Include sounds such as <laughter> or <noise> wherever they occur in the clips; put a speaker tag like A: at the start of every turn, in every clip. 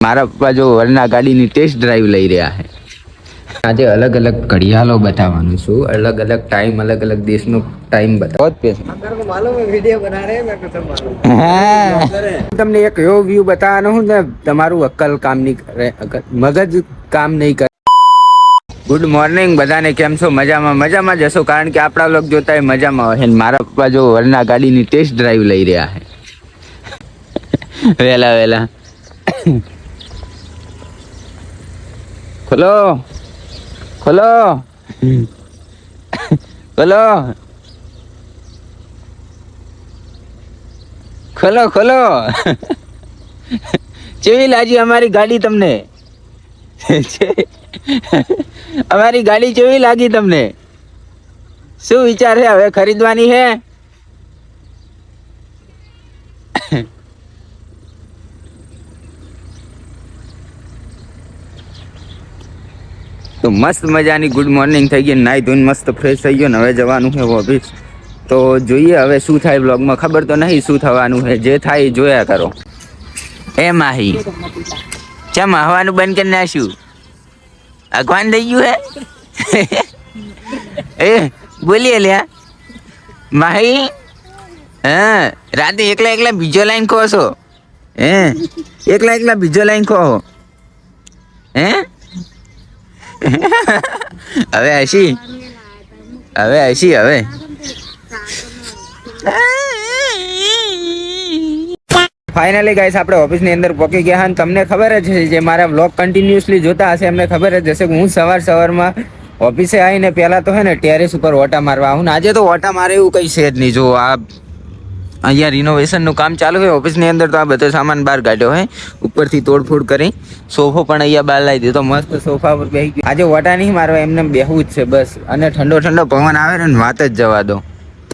A: મારા પપ્પા જો વરના ગાડીની ટેસ્ટ ડ્રાઈવ લઈ રહ્યા છે. આજે અલગ અલગ ઘડિયાળો બતાવવાનું છું. અલગ અલગ ટાઈમ અલગ અલગ દેશનો ટાઈમ બતાવો તમને એક એવો વ્યૂ બતાવવાનો હું ને તમારું અક્કલ કામ નહીં કરે મગજ કામ નહીં કરે. ગુડ મોર્નિંગ બધાને કેમ છો? મજામાં મજામાં જશો કારણ કે આપણા લોકો જોતા એ મજામાં હોય મારા પપ્પા જો વરના ગાડીની ટેસ્ટ ડ્રાઈવ લઈ રહ્યા છે. <laughs> વેલા વહેલા ખોલો. ખોલો. ખોલો. ખોલો ખોલો. કેવી લાગી અમારી ગાડી તમને? અમારી ગાડી કેવી લાગી તમને? શું વિચાર છે હવે? ખરીદવાની છે? મસ્ત મજાની ગુડ મોર્નિંગ થઈ ગઈ નાઈ ધોઈને મસ્ત ફ્રેશ થઈ ગયો ને હવે જવાનું છે ઓફિસ તો જોઈએ હવે શું થાય બ્લોગમાં ખબર તો નહીં શું થવાનું છે. જે થાય એ જોયા કરો. એ માહી, ચમ હવાનું બંધ કરી નાખ્યું? અગવાન થઈ ગયું હે? <laughs> એ, બોલીએ લ્યા. માહી, હા, રાતે એકલા એકલા બીજો લાઈન કહો છો હે, એકલા એકલા બીજો લાઈન કહો હે? હવે આશી હવે આશી હવે ફાઇનલી ગાઈસ આપણે ઓફિસની અંદર પહોંચી ગયા અને તમને ખબર જ છે જે મારા બ્લોગ કન્ટિન્યુઅસલી જોતા હશે, એમને ખબર જ હશે કે હું સવાર સવારમાં ઓફિસે આવીને પહેલાં તો હે ને ટેરેસ ઉપર ઓટા મારવા આવું ને આજે તો ઓટા મારે એવું કંઈ છે જ નહીં. જો આ અહીંયા રિનોવેશનનું કામ ચાલુ હોય ઓફિસની અંદર તો આ બધો સામાન બહાર કાઢ્યો હોય. ઉપરથી તોડફોડ કરી, સોફો પણ અહીંયા બહાર લાવી દીધો. મસ્ત સોફા પર બેસી ગયો. આજે વટા નહીં મારવા, એમને બેહવું જ છે બસ. અને ઠંડો ઠંડો પવન આવે ને, વાત જ જવા દો.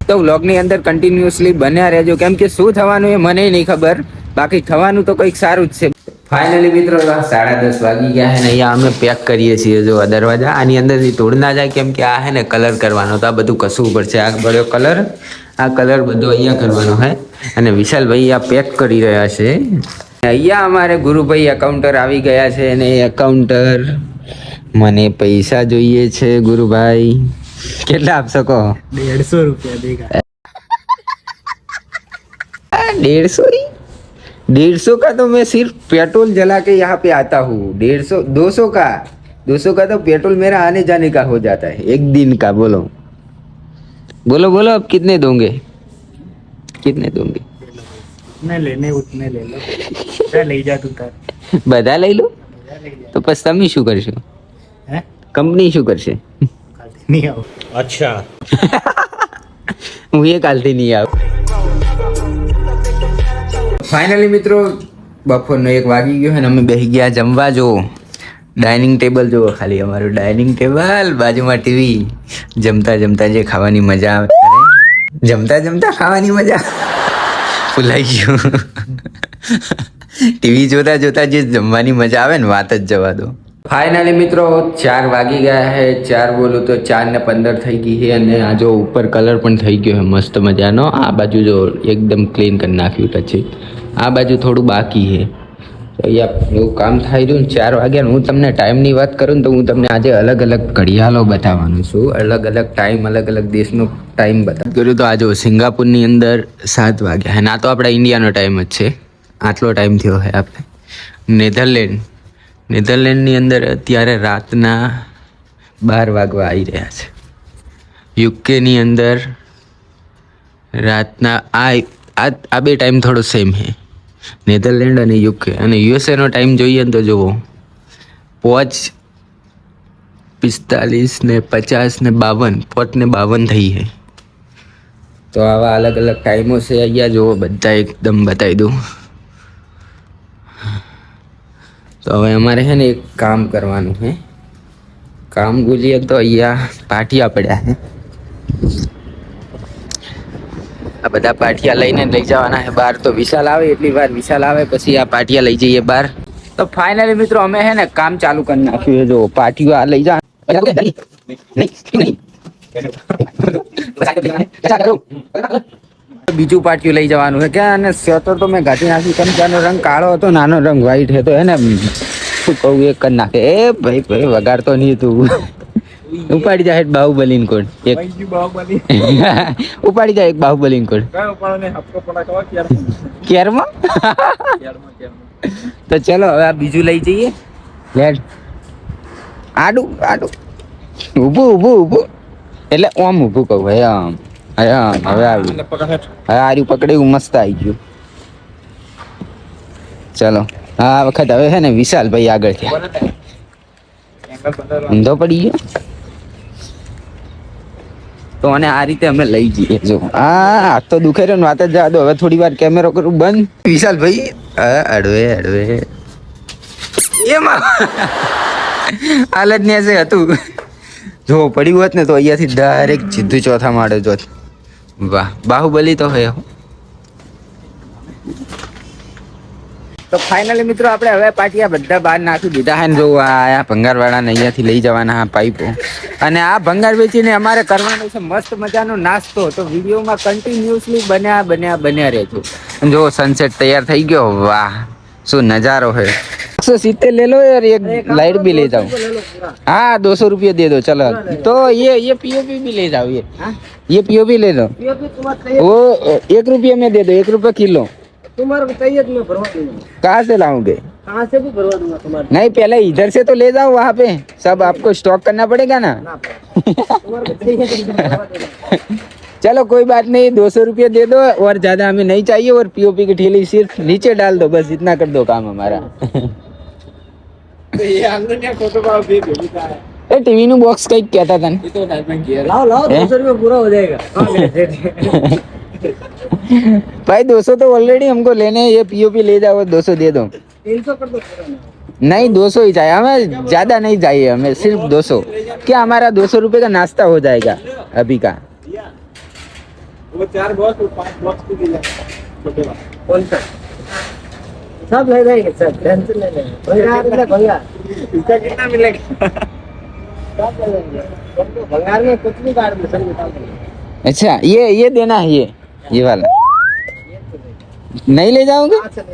A: તો વ્લોગની અંદર કન્ટિન્યુઅસલી બન્યા રહેજો. કેમ કે શું થવાનું એ મને નહીં ખબર. બાકી થવાનું તો કંઈક સારું જ છે. ફાઇનલી મિત્રો, સાડા દસ વાગી ગયા છે ને, અહીંયા અમે પેક કરીએ છીએ જો દરવાજા. આની અંદરથી તોડ ના જાય, કેમ કે આ હે ને કલર કરવાનો. તો આ બધું કસવું પડશે. આ બધો કલર આ કલર બધો અહીંયા કરવાનો છે અને વિશાલભાઈ આ પેક કરી રહ્યા છે અહીંયા અમારે ગુરુભાઈ એકાઉન્ટર આવી ગયા છે અને એકાઉન્ટર મને પૈસા જોઈએ છે ગુરુભાઈ કેટલા આપશો કહો
B: डेढ़ सौ रुपया देगा
A: डेढ़ सौ ही डेढ़ सौ का तो मैं सिर्फ पेट्रोल जला के यहाँ पे आता हूँ डेढ़ सौ दो सौ का दो सौ का तो पेट्रोल मेरा आने जाने का हो जाता है एक दिन का बोलो बोलो बोलो अब कितने दोगे कितने दोगे
B: उतने लेने उतने ले लो जा ले जा तू तार
A: બધા લઈ લો
B: जा ले जा
A: તો પછી તમે શું કરશો
B: हैं
A: કંપની શું કરશે
B: काल नहीं आओ
C: अच्छा <laughs>
A: હું એ કાલથી નહીં આવું ફાઇનલી મિત્રો બપોરનો એક વાગી ગયો અને અમે બેસી ગયા જમવા જો ડાઇનિંગ ટેબલ જુઓ ખાલી, અમારું ડાઇનિંગ ટેબલ, બાજુમાં ટીવી. જમતા જમતા જે ખાવાની મજા આવે. જમતા જમતા ખાવાની મજા ભૂલાઈ ગયું. ટીવી જોતા જોતા જે જમવાની મજા આવે ને, વાત જ જવા દો. ફાઇનલી મિત્રો, ચાર વાગી ગયા છે ચાર બોલું તો ચાર ને પંદર થઈ ગઈ છે અને આ જો ઉપર કલર પણ થઈ ગયો છે મસ્ત મજાનો. આ બાજુ જો એકદમ ક્લીન કરી નાખ્યું પછી આ બાજુ થોડું બાકી છે એવું કામ થાય રહ્યું ચાર વાગ્યા હું તમને ટાઈમની વાત કરું ને તો હું તમને આજે અલગ અલગ ઘડિયાળો બતાવવાનું છું. અલગ અલગ ટાઈમ, અલગ અલગ દેશનો ટાઈમ બતાવ. કર્યું તો આ જો સિંગાપુરની અંદર સાત વાગ્યા ના તો આપણા ઇન્ડિયાનો ટાઈમ જ છે. આટલો ટાઈમ થયો છે આપણે. નેધરલેન્ડ. નેધરલેન્ડની અંદર અત્યારે રાતના બાર વાગવા આવી રહ્યા છે. યુકેની અંદર રાતના આ આ બે ટાઈમ થોડો સેમ છે નેધરલેન્ડ અને યુકે. અને યુએસએનો ટાઈમ જોઈએ તો જુઓ. પોચ, પિસ્તાલીસ ને પચાસ ને બાવન. પોચ ને બાવન થઈ છે. તો આવા અલગ અલગ ટાઈમો છે અહીંયા જુઓ, બધા એકદમ બતાવી દઉં. તો હવે અમારે છે ને એક કામ કરવાનું છે. કામ ગુલીએ તો અહીંયા પાટિયા પડ્યા છે. આ બધા પાટિયા લઈને લઈ જવાના છે. બહાર તો વિશાલ આવે, એટલી વાર વિશાલ આવે, પછી આ પાટિયા લઈ જઈએ બહાર. તો ફાઇનલી મિત્રો અમે છે ને કામ ચાલુ કરી નાખ્યું છે. જો પાટિયું આ લઈ જા. બીજું પાટિયું લઈ જવાનું છે. ક્યાં અને સ્વેટર તો મેં ઘાટી નાખી. કેમ કે રંગ કાળો હતો નાનો રંગ વ્હાઈટ હતો. એને શું કહું એ કરી નાખે. એ ભાઈ ભાઈ, વગાડતો નહીં તું. ઉપાડી જાય બાહુબલી. <laughs> કોડ એક. ઉપાડી જાય એક બાહુબલી કોડ? કેરમાં. તો ચલો હવે આ બીજું લઈ જઈએ. લેટ આડું આડું. ઊભું ઊભું ઊભું. એટલે ઓમ ઊભું કહું હે આમ હે આમ. હવે આવ્યું. હવે આર્યું પકડ્યું મસ્ત આવી ગયું. ચલો આ વખત હવે છે ને વિશાલ ભાઈ આગળ
B: બદલવાનું.
A: ઊંધો પડી ગયો. તો અને આ રીતે અમે લઈ જઈએ. જો. આ હાથ તો દુખે રહ્યો ને વાત જ જવા દો. હવે થોડી વાર કેમેરો કરું બંધ. વિશાલ ભાઈ હા, અડવે અડવે. એમાં હાલત ને જે હતું. જો પડ્યું હોત ને તો અહીંયાથી ડાયરેક્ટ સીધું ચોથા માળે જોત વાહ બાહુબલી તો હો. તો ફાઇનલી મિત્રો આપણે હવે પાટિયા બધા બહાર નાખી દીધા હે ને જો આ આયા ભંગારવાળાને અહીંયાથી લઈ જવાના આ પાઇપો અને આ ભંગાર વેચીને અમારે કરવાનો છે મસ્ત મજાનો નાસ્તો તો વિડીયોમાં કન્ટિન્યુઅસલી બન્યા બન્યા બન્યા રહેજો અને જો સનસેટ તૈયાર થઈ ગયો વાહ શું નજારો है એકસો સિત્તેર ले लो यार एक लाइट भी ले जाओ हाँ दो सौ रुपये दे दो चलो तो ये ये पीओपी भी ले जाओ ये ये पीओपी ले लो वो एक रुपये में दे दो एक रुपये किलो
C: तुम्हारे चाहिए तो मैं भरवा दूंगा
A: कहाँ से लाओगे
C: कहाँ से भी भरवा दूंगा तुम्हारे
A: नहीं पहले इधर से तो ले जाओ वहाँ पे सब आपको स्टॉक करना पड़ेगा ना
C: ना तुम्हारे को चाहिए तो मैं भरवा दूंगा
A: चलो कोई बात नहीं दो सौ रुपये दे दो और ज्यादा हमें नहीं चाहिए और पीओपी की ठेली सिर्फ नीचे डाल दो बस इतना कर दो काम हमारा
B: તો એ આંગણ ને ખોટો ભાવ બે ભેગું થાય.
A: એ ટીવી નું બોક્સ કઈક કહેતા હતા ને
B: એ તો ડાયમંડ ઘેર.
C: लाओ लाओ
A: हैं? भाई 200 तो ऑलरेडी हमको लेने हैं। ये पीओपी ले जाओ 200 दे दो। नहीं 200 ही चाहिए। हमें ज़्यादा नहीं चाहिए, हमें सिर्फ़ 200 क्या हमारा 200 रुपए का नाश्ता हो जाएगा अभी का?
C: सब ले जाएँगे सर टेंशन भैया
B: इसका कितना मिलेगा
C: सब ले में कुछ भी में सर
A: अच्छा ये ये देना है, ये। ये वाला। नहीं ले जाओगे?
C: कहाँ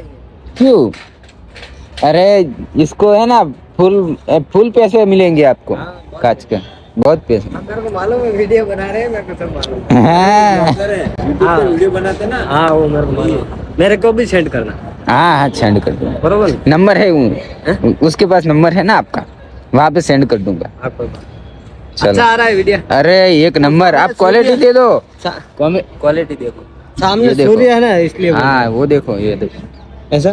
A: क्यों? अरे इसको है ना फुल फुल पैसे मिलेंगे आपको
C: हाँ,
A: काच का। बहुत पैसे।
C: मेरे को मालूम है वीडियो बना रहे हैं मेरे को सब मालूम है।
A: हाँ।
C: हाँ।
B: वीडियो बनाते ना।
C: हाँ वो मेरे को मालूम। मेरे को भी सेंड करना।
A: हाँ हाँ सेंड कर दूँगा।
C: बरोबर।
A: नंबर है उसके पास नंबर है ना आपका। वहाँ पे सेंड कर दूँगा।
C: आपको
A: चलो
C: अच्छा आ रहा है वीडियो
A: अरे एक नंबर आप क्वालिटी दे दो
C: क्वालिटी देखो सामने
A: ये देखो।
C: सूर्य है ना इसलिए बोल
A: हाँ
C: रहा
A: वो देखो ये देखो
C: हूँ। ऐसा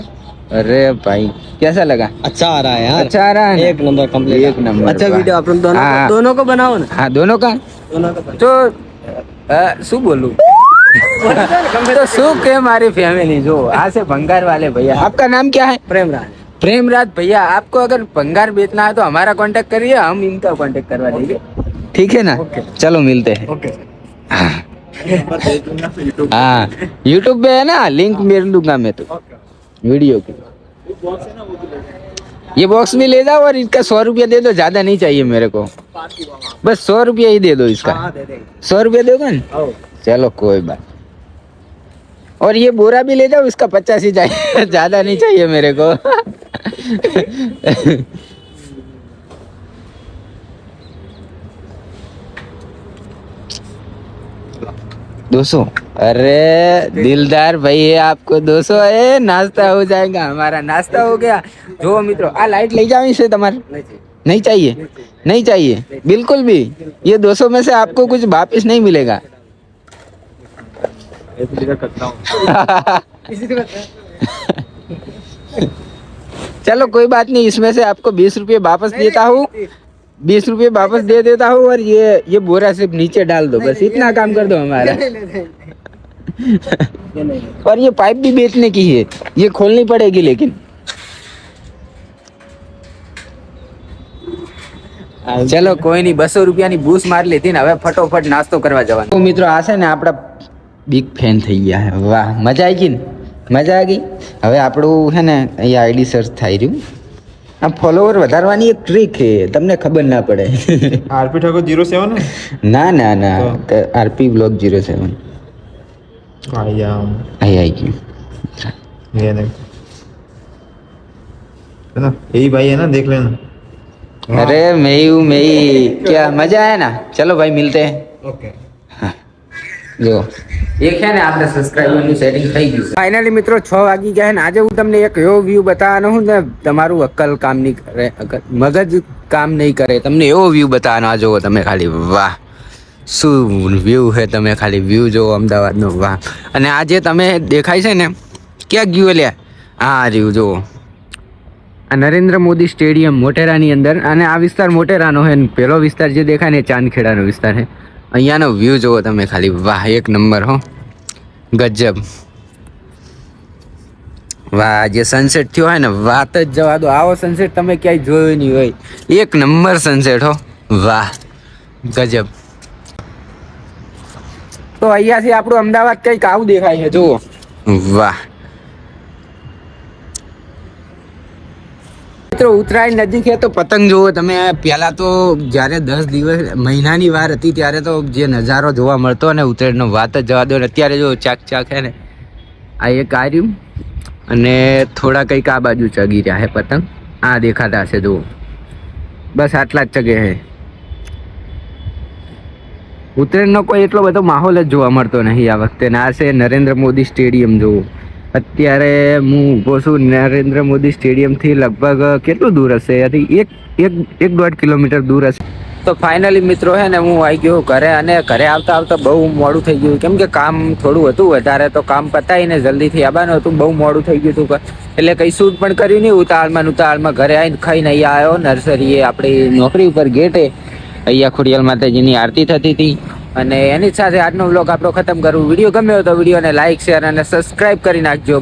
A: अरे भाई कैसा लगा
C: अच्छा आ रहा है यार
A: अच्छा आ रहा है ना?
C: एक नंबर कंप्लीट
A: एक नंबर,
C: अच्छा
A: वाह।
C: वीडियो आप लोग दोनों
A: हाँ।
C: दोनों को बनाओ ना
A: हाँ दोनों का
C: दोनों को
A: તો અ, શું બોલું તો શું કે મારી फैमिली जो आ से भंगार वाले भैया आपका नाम क्या है
C: प्रेम राज
A: प्रेमराज भैया आपको अगर भंगार बेचना है तो हमारा कांटेक्ट करिए हम इनका कांटेक्ट करवा देंगे ठीक है ना चलो मिलते हैं
C: ओके
B: नंबर दे दूंगा यूट्यूब
A: हाँ यूट्यूब पे है ना लिंक मेरे दूंगा मैं तो वीडियो की
B: बॉक्स है ना वो भी ले जाए
A: ये बॉक्स भी ले जाओ और इसका सौ रुपया दे दो ज्यादा नहीं चाहिए मेरे को बस सौ रुपया ही दे दो इसका
C: हाँ दे देंगे
A: सौ रुपया दोगे ना
C: आओ
A: चलो कोई बात और ये बोरा भी ले जाओ, इसका पचास ही चाहिए। <laughs> ज़्यादा नहीं चाहिए मेरे को। दो सौ अरे दिलदार भाई है आपको। दो सौ है नाश्ता हो जाएगा, हमारा नाश्ता हो गया। जो मित्रों, आ लाइट ले जाओ इसे तुम्हारे।
C: नहीं चाहिए?
A: नहीं चाहिए? बिल्कुल भी। ये 200 में से आपको कुछ वापिस नहीं मिलेगा।
B: एक लीटर करता हूँ
C: इसी को बता।
A: चलो कोई बात नहीं इसमें से आपको बीस रुपये वापस देता हूँ बीस रुपये वापस दे देता हूँ और ये ये बोरा सिर्फ नीचे डाल दो बस इतना काम कर दो हमारा
C: नहीं, नहीं, नहीं, नहीं। ये नहीं
A: और ये पाइप भी बेचने की है ये खोलनी पड़ेगी लेकिन ચલો કોઈ નહીં બસો રૂપિયાની બૂસ મારી લીધી ને હવે ફટોફટ નાસ્તો કરવા જવાનો મિત્રો આ છે ને આપણા બિગ ફેન થઈ ગયા છે વાહ મજા આવી ગઈ ને મજા આવી ગઈ હવે આપણું છે ને અહીંયા આઈડી સર્ચ થઈ રહ્યું આ ફોલોવર વધારવાની એક ટ્રીક છે તમને ખબર ના પડે
B: આરપી ઠાકોર જીરો સેવન
A: ના ના ના RP block zero seven
B: I am
A: અહીં આવી ગયું
B: ये देख है ना यही भाई है ना देख लेना
A: अरे मेयू मेई क्या मजा आया ना चलो भाई मिलते हैं
B: ओके
A: જો. એક છે ને આપણે સબસ્ક્રાઇબરનું સેટિંગ થઈ ગયું ફાઇનલી મિત્રો છ વાગી ગયા ને. આજે હું તમને એક એવો વ્યૂ બતાવવાનો હું ને તમારું અક્કલ કામ નહીં કરે મગજ કામ નહીં કરે. તમને એવો વ્યૂ બતાવવાનો. આ જુઓ તમે ખાલી વાહ. શું વ્યૂ છે તમે ખાલી? વ્યૂ જુઓ અમદાવાદનો વાહ. અને આ જે તમે દેખાય છે ને ક્યાં ગયું લે હા રહ્યું જુઓ. આ નરેન્દ્ર મોદી સ્ટેડિયમ મોટેરાની અંદર. અને આ વિસ્તાર મોટેરાનો છે પેલો વિસ્તાર જે દેખાય ને ચાંદખેડાનો વિસ્તાર છે. અહીંયાનો વ્યૂ જુઓ તમે ખાલી. વાહ, એક નંબર હો. ગજબ. વાહ, જે સનસેટ થયો હોય ને, વાત જ જવા દો. આવો સનસેટ તમે ક્યાંય જોયો નહીં હોય. એક નંબર સનસેટ હો. વાહ, ગજબ. તો અહીંયાથી આપણું અમદાવાદ કંઈક આવું દેખાય છે, જુઓ. વાહ. મિત્રો ઉત્તરાયણ નજીક છે, તો પતંગ જુઓ તમે. પહેલા તો જ્યારે દસ દિવસ, મહિનાની વાર હતી, ત્યારે તો જે નજારો જોવા મળતો ને ઉત્તરાયણનો વાત જ જવા દો ને. અત્યારે જો ચાક ચાક છે ને, આ એક આર્યું અને થોડા કંઈક આ બાજુ ચગી રહ્યા છે પતંગ. આ દેખાતા હશે, જુઓ. બસ આટલા જ ચગે છે. ઉત્તરાયણનો કોઈ એટલો બધો માહોલ જ જોવા મળતો નહીં આ વખતે. ને આ છે નરેન્દ્ર મોદી સ્ટેડિયમ, જુઓ. અત્યારે હું ઊભો છું નરેન્દ્ર મોદી સ્ટેડિયમથી લગભગ કેટલું દૂર હશે? અહીંયાથી એક એક એક દોઢ કિલોમીટર દૂર હશે. તો ફાઇનલી મિત્રો હે ને, હું આવી ગયો ઘરે અને ઘરે આવતા આવતા બહુ મોડું થઈ ગયું. કેમ કે કામ થોડું હતું વધારે, તો કામ પતાવીને જલ્દીથી આવવાનું હતું, બહુ મોડું થઈ ગયું હતું. એટલે કંઈ શૂટ પણ કર્યું નહીં ઉતાળમાં ઉતાળમાં ઘરે આવીને ખાઈને અહીંયા આવ્યો, નર્સરીએ આપણી નોકરી ઉપર ગેટે, અહીંયા ખોડિયાલ માતાજીની આરતી થતી હતી. અને એની સાથે આજનો વ્લોગ આપણો ખતમ કરું. વીડિયો ગમ્યો તો વિડીયોને લાઇક શેર અને સબસ્ક્રાઇબ કરી નાખજો.